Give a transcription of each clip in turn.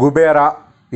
குபேரா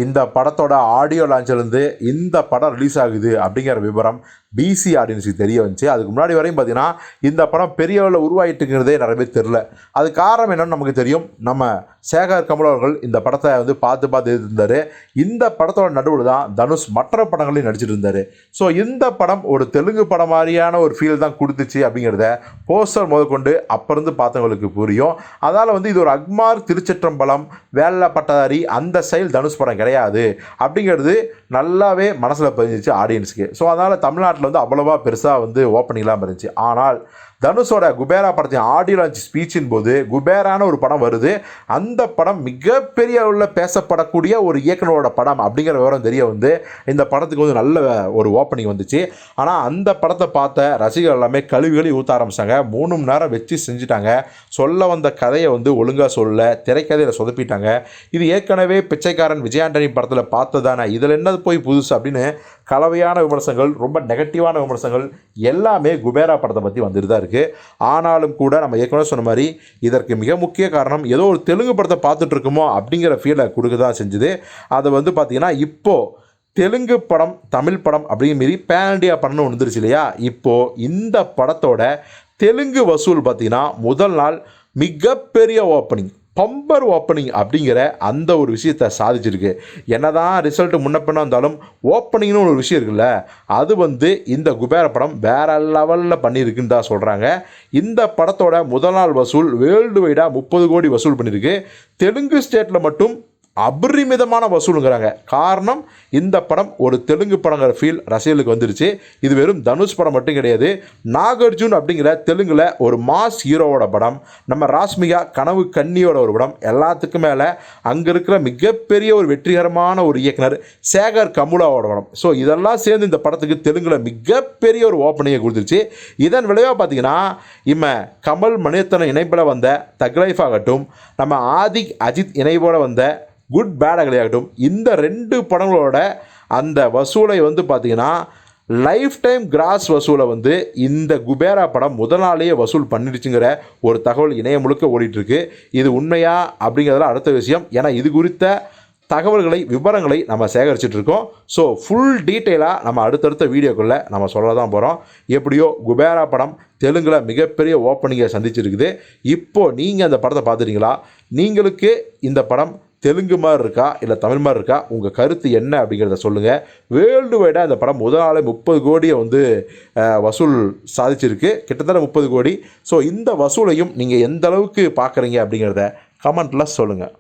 இந்த படத்தோட ஆடியோ லான்ச்லேருந்து இந்த படம் ரிலீஸ் ஆகுது அப்படிங்கிற விவரம் பிசி ஆடியன்ஸுக்கு தெரிய வந்துச்சு. அதுக்கு முன்னாடி வரையும் பார்த்தீங்கன்னா இந்த படம் பெரிய அளவில் உருவாயிட்டுங்கிறதே நிறைய பேர் தெரில அது காரணம் என்னென்னு நமக்கு தெரியும். நம்ம சேகர் கமல் அவர்கள் இந்த படத்தை வந்து பார்த்து பார்த்து இருந்தார் இந்த படத்தோட நடுவில் தான் தனுஷ் மற்ற படங்களையும் நடிச்சிட்டு இருந்தார். ஸோ இந்த படம் ஒரு தெலுங்கு படம் மாதிரியான ஒரு ஃபீல் தான் கொடுத்துச்சு அப்படிங்கிறத போஸ்டர் முதற்கொண்டு அப்போ இருந்து பார்த்தவங்களுக்கு புரியும். அதால் வந்து இது ஒரு அக்மார் திருச்சிற்றம்பலம் வேலை பட்டதாரி அந்த ஸ்டைல் தனுஷ் படம் கிடையாது. அப்படிங்கிறது நல்லாவே மனசில் பதிஞ்சிச்சு ஆடியன்ஸுக்கு ஸோ அதனால் தமிழ்நாட்டில் வந்து அவ்வளோவா பெருசாக வந்து ஓப்பனிங்லாம் இருந்துச்சு ஆனால் தனுஷோட குபேரா படத்தின் ஆடியோ லான்ச் ஸ்பீச்சின் போது குபேரான ஒரு படம் வருது. அந்த படம் மிகப்பெரிய உள்ள பேசப்படக்கூடிய ஒரு இயக்குனரோட படம் அப்படிங்கிற விவரம் தெரிய வந்து இந்த படத்துக்கு வந்து நல்ல ஒரு ஓப்பனிங் வந்துச்சு. ஆனால் அந்த படத்தை பார்த்த ரசிகர்கள் எல்லாமே கழுவி கழுவி ஊற்ற ஆரம்பிச்சாங்க. மூணு மணி நேரம் வச்சு செஞ்சுட்டாங்க. சொல்ல வந்த கதையை வந்து ஒழுங்காக சொல்ல திரைக்கதையில் சொதப்பிட்டாங்க. இது ஏற்கனவே பிச்சைக்காரன் விஜயாண்டனி படத்தில் பார்த்ததானே இதில் என்னது போய் புதுசு அப்படின்னு கலவையான விமர்சனங்கள் ரொம்ப நெகட்டிவான விமர்சனங்கள் எல்லாமே குபேரா படத்தை பற்றி வந்துட்டு தான் இருக்குது ஆனாலும் கூட நம்ம ஏற்கனவே சொன்ன மாதிரி இதற்கு மிக முக்கிய காரணம் ஏதோ ஒரு தெலுங்கு படத்தை பார்த்துட்டு இருக்குமோ அப்படிங்கிற ஃபீலை கொடுக்க தான் செஞ்சுது. அதை வந்து பார்த்திங்கன்னா இப்போது தெலுங்கு படம் தமிழ் படம் அப்படிங்கிற மீறி பேன் இண்டியா படம்னு வந்துருச்சு இல்லையா? இப்போது இந்த படத்தோட தெலுங்கு வசூல் பார்த்திங்கன்னா முதல் நாள் மிகப்பெரிய ஓப்பனிங் பம்பர் ஓப்பனிங் அப்படிங்கிற அந்த ஒரு விஷயத்தை சாதிச்சிருக்கு. என்னதான் ரிசல்ட் முன்ன பின்ன வந்தாலும் ஓப்பனிங்னு ஒரு விஷயம் இருக்குல்ல அது வந்து இந்த குபேர படம் வேற லெவலில் பண்ணியிருக்குன்னு தான் சொல்கிறாங்க இந்த படத்தோட முதல் நாள் வசூல் வேர்ல்டு வைடாக முப்பது கோடி வசூல் பண்ணியிருக்கு. தெலுங்கு ஸ்டேட்டில் மட்டும் அபரிமிதமான வசூலுங்கிறாங்க. காரணம் இந்த படம் ஒரு தெலுங்கு படங்கிற ஃபீல் ரசிகர்களுக்கு வந்துருச்சு. இது வெறும் தனுஷ் படம் மட்டும் கிடையாது. நாகார்ஜுன் அப்படிங்கிற தெலுங்கில் ஒரு மாஸ் ஹீரோவோட படம். நம்ம ராஸ்மிகா கனவு கண்ணியோட ஒரு படம். எல்லாத்துக்கும் மேலே அங்கே இருக்கிற மிகப்பெரிய ஒரு வெற்றிகரமான ஒரு இயக்குனர் சேகர் கமுலாவோட படம். ஸோ இதெல்லாம் சேர்ந்து இந்த படத்துக்கு தெலுங்கில் மிகப்பெரிய ஒரு ஓப்பனிங்கை கொடுத்துருச்சு. இதன் விளைவாக பார்த்தீங்கன்னா இம்ம கமல் மணிரத்னம் இணைப்பில் வந்த தக்லைஃப் ஆகட்டும் நம்ம ஆதிக் அஜித் இணைவோடு வந்த குட் பேட் அகலியாகட்டும் இந்த ரெண்டு படங்களோட அந்த வசூலை வந்து பார்த்திங்கன்னா லைஃப் டைம் கிராஸ் வசூலை வந்து இந்த குபேரா படம் முதல் நாளையே வசூல் பண்ணிடுச்சுங்கிற ஒரு தகவல் இணையம் முழுக்க ஓடிட்டுருக்கு. இது உண்மையா அப்படிங்கிறதுல அடுத்த விஷயம். ஏன்னா இது குறித்த தகவல்களை விவரங்களை நம்ம சேகரிச்சுட்டு இருக்கோம் ஸோ ஃபுல் டீட்டெயிலாக நம்ம அடுத்தடுத்த வீடியோக்குள்ளே நம்ம சொல்ல தான் போகிறோம் எப்படியோ குபேரா படம் தெலுங்கில் மிகப்பெரிய ஓப்பனிங்கை சந்திச்சிருக்குது. இப்போது நீங்கள் அந்த படத்தை பார்த்துட்டீங்களா? நீங்களுக்கு இந்த படம் தெலுங்கு மாதிரி இருக்கா இல்லை தமிழ் மாதிரி இருக்கா உங்கள் கருத்து என்ன அப்படிங்கிறத சொல்லுங்கள் வேர்ல்டு வைடாக இந்த படம் முதல் நாளே முப்பது கோடியை வந்து வசூல் சாதிச்சிருக்கு. கிட்டத்தட்ட முப்பது கோடி. ஸோ இந்த வசூலையும் நீங்கள் எந்த அளவுக்கு பார்க்குறீங்க அப்படிங்கிறத கமெண்ட்டில் சொல்லுங்கள்